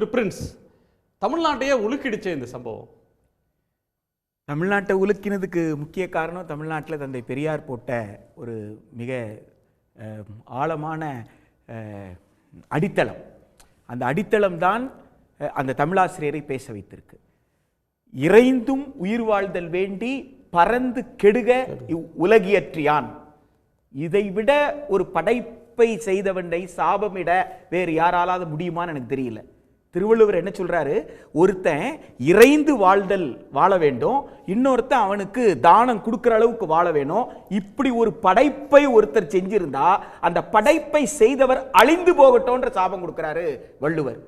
திரு Prince தமிழ்நாட்டையே உலுக்கிடுச்ச இந்த சம்பவம். தமிழ்நாட்டை உலுக்கினதுக்கு முக்கிய காரணம் தமிழ்நாட்டில் தந்தை பெரியார் போட்ட ஒரு மிக ஆழமான அடித்தளம். அந்த அடித்தளம் தான் அந்த தமிழாசிரியரை பேச வைத்திருக்கு. இறைந்தும் உயிர் வாழ்தல் வேண்டி பறந்து கெடுக உலகியற்றியான். இதைவிட ஒரு படைப்பை செய்தவனை சாபமிட வேறு யாராலாவது முடியுமான்னு எனக்கு தெரியல. திருவள்ளுவர் என்ன சொல்கிறாரு ஒருத்தன் இறைந்து வாழ்தல் வாழ வேண்டும் இன்னொருத்தன் அவனுக்கு தானம் கொடுக்குற அளவுக்கு வாழ வேணும். இப்படி ஒரு படைப்பை ஒருத்தர் செஞ்சிருந்தா அந்த படைப்பை செய்தவர் அழிந்து போகட்டோன்ற சாபம் கொடுக்குறாரு வள்ளுவர்.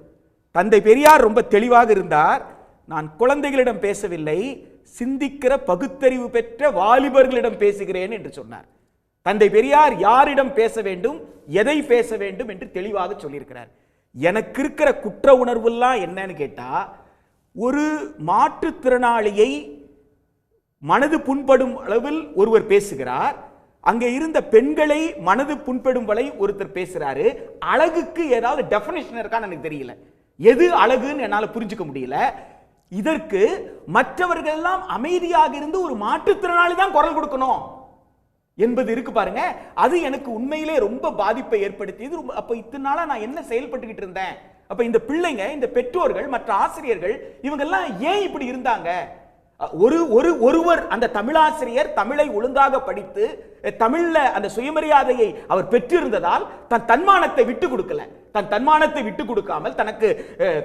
தந்தை பெரியார் ரொம்ப தெளிவாக இருந்தார் நான் குழந்தைகளிடம் பேசவில்லை சிந்திக்கிற பகுத்தறிவு பெற்ற வாலிபர்களிடம் பேசுகிறேன் என்று சொன்னார். தந்தை பெரியார் யாரிடம் பேச வேண்டும் எதை பேச வேண்டும் என்று தெளிவாக சொல்லியிருக்கிறார். எனக்கு இருக்கிற குற்ற உணர்வுலாம் என்னன்னு கேட்டால் ஒரு மாற்றுத்திறனாளியை மனது புண்படும் அளவில் ஒருவர் பேசுகிறார். அங்கே இருந்த பெண்களை மனது புண்படும் வரை ஒருத்தர் பேசுறாரு. அழகுக்கு ஏதாவது டெஃபினேஷன் இருக்கான்னு எனக்கு தெரியல. எது அழகுன்னு என்னால் புரிஞ்சுக்க முடியல. இதற்கு மற்றவர்கள் எல்லாம் அமைதியாக இருந்து ஒரு மாற்றுத்திறனாளி தான் குரல் கொடுக்கணும். என்பது இருக்கு பாருங்க. அது எனக்கு உண்மையிலே ரொம்ப பாதிப்பை ஏற்படுத்தியது ரொம்ப- அப்ப இத்தனை நாளா நான் என்ன செயல்பட்டுக்கிட்டு இருந்தேன்? அப்ப இந்த பிள்ளைங்க இந்த பெற்றோர்கள் மற்ற ஆசிரியர்கள் இவங்க எல்லாம் ஏன் இப்படி இருந்தாங்க? ஒரு ஒரு ஒருவர் அந்த தமிழாசிரியர் தமிழை ஒழுங்காக படித்து தமிழ்ல அந்த சுயமரியாதையை அவர் பெற்றிருந்ததால் தன் தன்மானத்தை விட்டு கொடுக்கல. தன் தன்மானத்தை விட்டு கொடுக்காமல் தனக்கு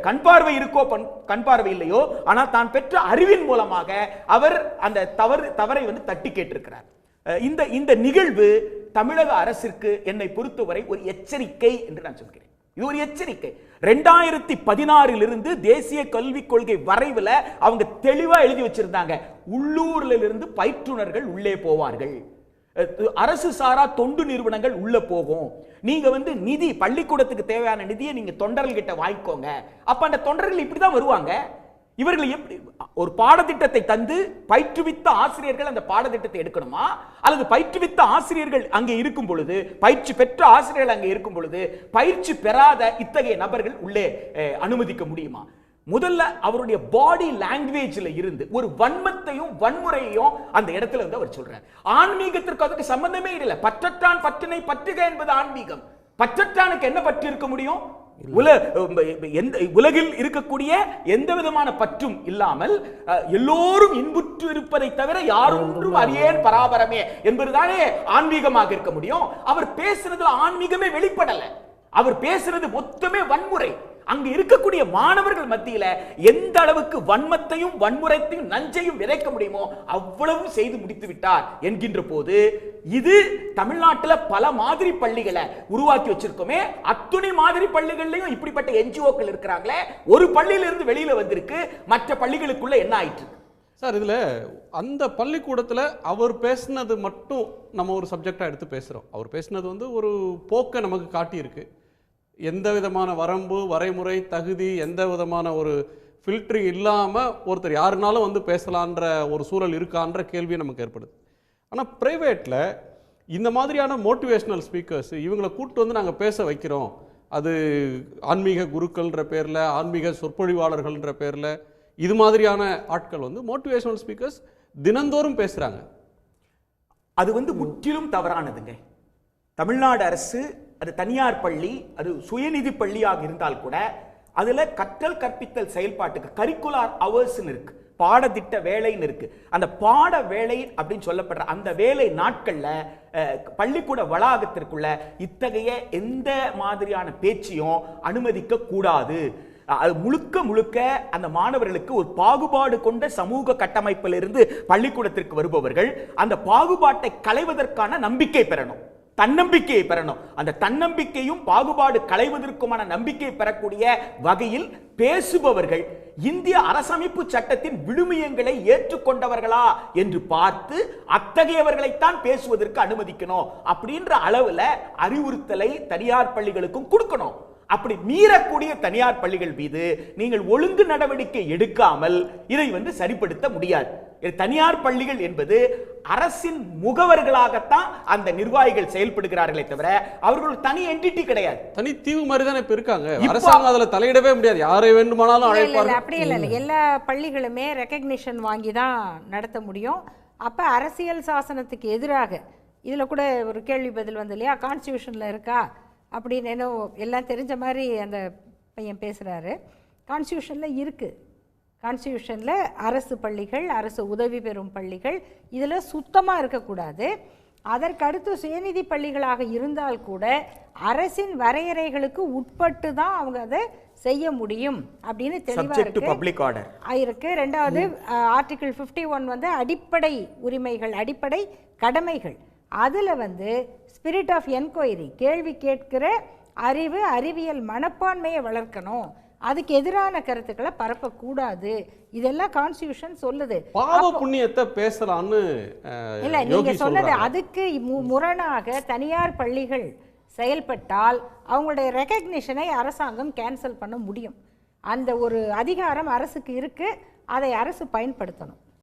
கண் பார்வை இருக்கோ பண்- கண் பார்வை இல்லையோ ஆனால் தான் பெற்ற அறிவின் மூலமாக அவர் அந்த தவறு தவறை வந்து தட்டி கேட்டிருக்கிறார். இந்த இந்த நிகழ்வு தமிழக அரசிற்கு என்னை பொறுத்தவரை ஒரு எச்சரிக்கை என்று நான் சொல்கிறேன். இது ஒரு எச்சரிக்கை. ரெண்டாயிரத்தி பதினாறில் இருந்து தேசிய கல்விக் கொள்கை வரைவில் அவங்க தெளிவா எழுதி வச்சிருந்தாங்க. உள்ளூர்ல இருந்து பயிற்றுனர்கள் உள்ளே போவார்கள். அரசு சாரா தொண்டு நிறுவனங்கள் உள்ள போகும். நீங்க வந்து நிதி பள்ளிக்கூடத்துக்கு தேவையான நிதியை நீங்க தொண்டர்கள் கிட்ட வாங்கிக்கோங்க. அப்ப அந்த தொண்டர்கள் இப்படிதான் வருவாங்க? இவர்கள் எப்படி ஒரு பாடத்திட்டத்தை தந்து பயிற்றுவித்த ஆசிரியர்கள் அந்த பாடத்திட்டத்தை எடுக்கணுமா? அல்லது பயிற்றுவித்த ஆசிரியர்கள் அங்கே இருக்கும் பொழுது பயிற்சி பெற்ற ஆசிரியர்கள் அங்கே இருக்கும் பொழுது பயிற்சி பெறாத இத்தகைய நபர்கள் உள்ளே அனுமதிக்க முடியுமா? முதல்ல அவருடைய பாடி லாங்குவேஜ்ல இருந்து ஒரு வன்மத்தையும் வன்முறையையும் அந்த இடத்துல வந்து அவர் சொல்றார். ஆன்மீகத்திற்கு அதுக்கு சம்பந்தமே இல்லை. பற்றற்றான் பற்றினை பற்றுக என்பது ஆன்மீகம். பற்றற்றானுக்கு என்ன பற்று இருக்க முடியும்? உலகில் இருக்கக்கூடிய எந்த விதமான பற்றும் இல்லாமல் எல்லோரும் இன்புற்று இருப்பதை தவிர யாரொன்றும் அறியேன் பராபரமே என்பதுதானே ஆன்மீகமாக இருக்க முடியும். அவர் பேசுறதுல ஆன்மீகமே வெளிப்படல. அவர் பேசுறது மொத்தமே வன்முறை. அங்கு இருக்கக்கூடிய மாணவர்கள் மத்தியில எந்த அளவுக்கு வன்மத்தையும் வன்முறைத்தையும் நஞ்சையும் விதைக்க முடியுமோ அவ்வளவு செய்து முடித்து விட்டார் என்கின்ற போது இது தமிழ்நாட்டில் பல மாதிரி பள்ளிகளை உருவாக்கி வச்சிருக்கோமே. அத்துணை மாதிரி பள்ளிகள்லையும் இப்படிப்பட்ட என்ஜிஓக்கள் இருக்கிறாங்களே. ஒரு பள்ளியிலிருந்து வெளியில வந்திருக்கு. மற்ற பள்ளிகளுக்குள்ள என்ன ஆயிட்டு சார் இதில் அந்த பள்ளிக்கூடத்தில் அவர் பேசினது மட்டும் நம்ம ஒரு சப்ஜெக்டாக எடுத்து பேசுகிறோம் அவர் பேசுனது வந்து ஒரு போக்கை நமக்கு காட்டியிருக்கு. எந்த விதமான வரம்பு வரைமுறை தகுதி எந்த விதமான ஒரு ஃபில்ட்ரிங் இல்லாமல் ஒருத்தர் யாருனாலும் வந்து பேசலான்ற ஒரு சூழல் இருக்கான்ற கேள்வி நமக்கு ஏற்படுது. ஆனால் ப்ரைவேட்டில் இந்த மாதிரியான மோட்டிவேஷ்னல் ஸ்பீக்கர்ஸ் இவங்களை கூப்பிட்டு வந்து நாங்கள் பேச வைக்கிறோம். அது ஆன்மீக குருக்கள்ன்ற பேரில் ஆன்மீக சொற்பொழிவாளர்கள்ன்ற பேரில் இது மாதிரியான ஆட்கள் வந்து மோட்டிவேஷனல் ஸ்பீக்கர்ஸ் தினந்தோறும் பேசுகிறாங்க அது வந்து முற்றிலும் தவறானதுங்க. தமிழ்நாடு அரசு அது தனியார் பள்ளி அது சுயநிதி பள்ளியாக இருந்தால் கூட அதில் கற்றல் கற்பித்தல் செயல்பாட்டுக்கு கரிக்குலார் அவர்ஸ்னு இருக்கு. பாடத்திட்ட வேலைன்னு இருக்கு. அந்த பாட வேலை அப்படின்னு சொல்லப்படுற அந்த வேலை நாட்களில் பள்ளிக்கூட வளாகத்திற்குள்ள இத்தகைய எந்த மாதிரியான பேச்சையும் அனுமதிக்க கூடாது. அது முழுக்க முழுக்க அந்த மாணவர்களுக்கு ஒரு பாகுபாடு கொண்ட சமூக கட்டமைப்பிலிருந்து பள்ளிக்கூடத்திற்கு வருபவர்கள் அந்த பாகுபாட்டை களைவதற்கான நம்பிக்கை பெறணும். தன்னம்பிக்கையை பெறணும். அந்த தன்னம்பிக்கையும் பாகுபாடு களைவதற்குமான நம்பிக்கை பெறக்கூடிய வகையில் பேசுபவர்கள் இந்திய அரசமைப்பு சட்டத்தின் விழுமியங்களை ஏற்றுக்கொண்டவர்களா என்று பார்த்து அத்தகையவர்களைத்தான் பேசுவதற்கு அனுமதிக்கணும் அப்படின்ற அளவுல அறிவுறுத்தலை தனியார் பள்ளிகளுக்கும் கொடுக்கணும். அப்படி மீறக்கூடிய தனியார் பள்ளிகள் மீது நீங்கள் ஒழுங்கு நடவடிக்கை எடுக்காமல் இதை வந்து சரிப்படுத்த முடியாது. இது தனியார் பள்ளிகள் என்பது அரசின் முகவர்களாகத்தான் அந்த நிர்வாகிகள் செயல்படுகிறார்களே தவிர அவர்கள் தனி என்டிட்டி கிடையாது. தனி தீவு மாதிரி தானே இப்ப இருக்காங்க. அரசாங்கம் அதுல தலையிடவே முடியாது. யாரை வேண்டுமானாலும் அழைப்பாரு அப்படி இல்லை இல்லை. எல்லா பள்ளிகளுமே ரெக்கக்னிஷன் வாங்கி தான் நடத்த முடியும். அப்போ அரசியல் சாசனத்துக்கு எதிராக இதில் கூட ஒரு கேள்வி பதில் வந்து இல்லையா? கான்ஸ்டியூஷனில் இருக்கா? அப்படின்னு என்ன எல்லாம் தெரிஞ்ச மாதிரி அந்த பையன் பேசுகிறாரு கான்ஸ்டியூஷனில் இருக்குது கான்ஸ்டியூஷனில் அரசு பள்ளிகள் அரசு உதவி பெறும் பள்ளிகள் இதில் சுத்தமாக இருக்கக்கூடாது. அதற்கடுத்து சுயநிதி பள்ளிகளாக இருந்தால் கூட அரசின் வரையறைகளுக்கு உட்பட்டு தான் அவங்க அதை செய்ய முடியும் அப்படின்னு தெளிவாக இருக்கு. ரெண்டாவது ஆர்டிகிள் ஃபிஃப்டி ஒன் வந்து அடிப்படை உரிமைகள் அடிப்படை கடமைகள். அதில் வந்து ஸ்பிரிட் ஆஃப் என்கொயரி கேள்வி கேட்கிற அறிவு அறிவியல் மனப்பான்மையை வளர்க்கணும். அதுக்கு எதிரான கருத்துக்களை பரப்பக்கூடாது. இதெல்லாம் கான்ஸ்டியூஷன் சொல்லுது. பாவ புண்ணியத்தை பேசலாம்னு அஹ், இல்ல நீங்க சொன்னது அதுக்கு முரணாக தனியார் பள்ளிகள் செயல்பட்டால் அவங்களுடைய ரெக்கக்னிஷனை அரசாங்கம் கேன்சல் பண்ண முடியும். அந்த ஒரு அதிகாரம் அரசுக்கு இருக்கு. அதை அரசு பயன்படுத்தணும்.